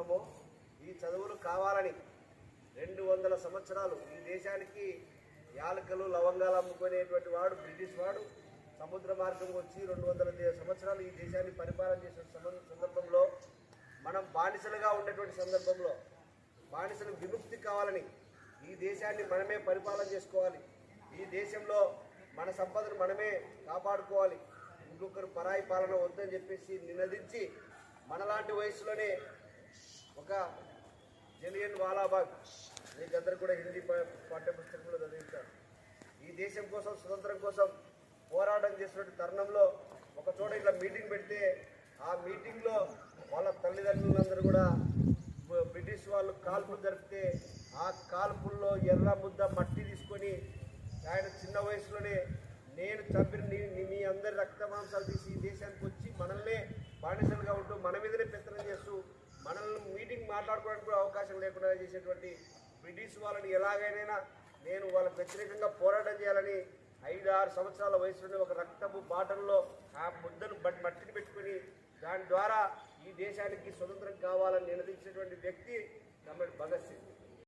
చదువుతున్నామో ఈ చదువులు కావాలని రెండు వందల సంవత్సరాలు ఈ దేశానికి యాలకలు లవంగాలు అమ్ముకునేటువంటి వాడు బ్రిటిష్ వాడు సముద్ర మార్గం వచ్చి రెండు వందల సంవత్సరాలు ఈ దేశాన్ని పరిపాలన చేసిన సందర్భంలో మనం బానిసలుగా ఉండేటువంటి సందర్భంలో బానిసలు విముక్తి కావాలని ఈ దేశాన్ని మనమే పరిపాలన చేసుకోవాలి. ఈ దేశంలో మన సంపదను మనమే కాపాడుకోవాలి. ఇంకొకరు పరాయి పాలన వద్దని చెప్పేసి నినదించి మనలాంటి వయసులోనే ఒక జలియన్ వాలాబాగ్ మీకందరూ కూడా హిందీ పా- పాఠ్యపుస్తకంలో చదివించారు. ఈ దేశం కోసం స్వతంత్రం కోసం పోరాటం చేసినటువంటి తరుణంలో ఒక చోట ఇట్లా మీటింగ్ పెడితే ఆ మీటింగ్లో వాళ్ళ తల్లిదండ్రులందరూ కూడా బ్రిటిష్ వాళ్ళు కాల్పులు జరిపితే ఆ కాల్పుల్లో ఎర్ర ముద్ద మట్టి తీసుకొని ఆయన చిన్న వయసులోనే నేను చంపిన నీ మీ అందరి రక్త మాంసాలు తీసి ఈ దేశానికి వచ్చి మనల్నే బానిసలుగా ఉంటూ మన మీదనే పెత్తనం చేస్తూ మనల్ని మీటింగ్ మాట్లాడుకోవడానికి కూడా అవకాశం లేకుండా చేసేటువంటి బ్రిటిష్ వాళ్ళని ఎలాగైనా నేను వాళ్ళకి వ్యతిరేకంగా పోరాటం చేయాలని ఐదు ఆరు సంవత్సరాల వయసులోనే ఒక రక్తపు బాటల్లో ఆ ముద్దను మట్టిని పెట్టుకుని దాని ద్వారా ఈ దేశానికి స్వతంత్రం కావాలని నిలదీసినటువంటి వ్యక్తి కమ్రేడ్ భగత్ సింగ్.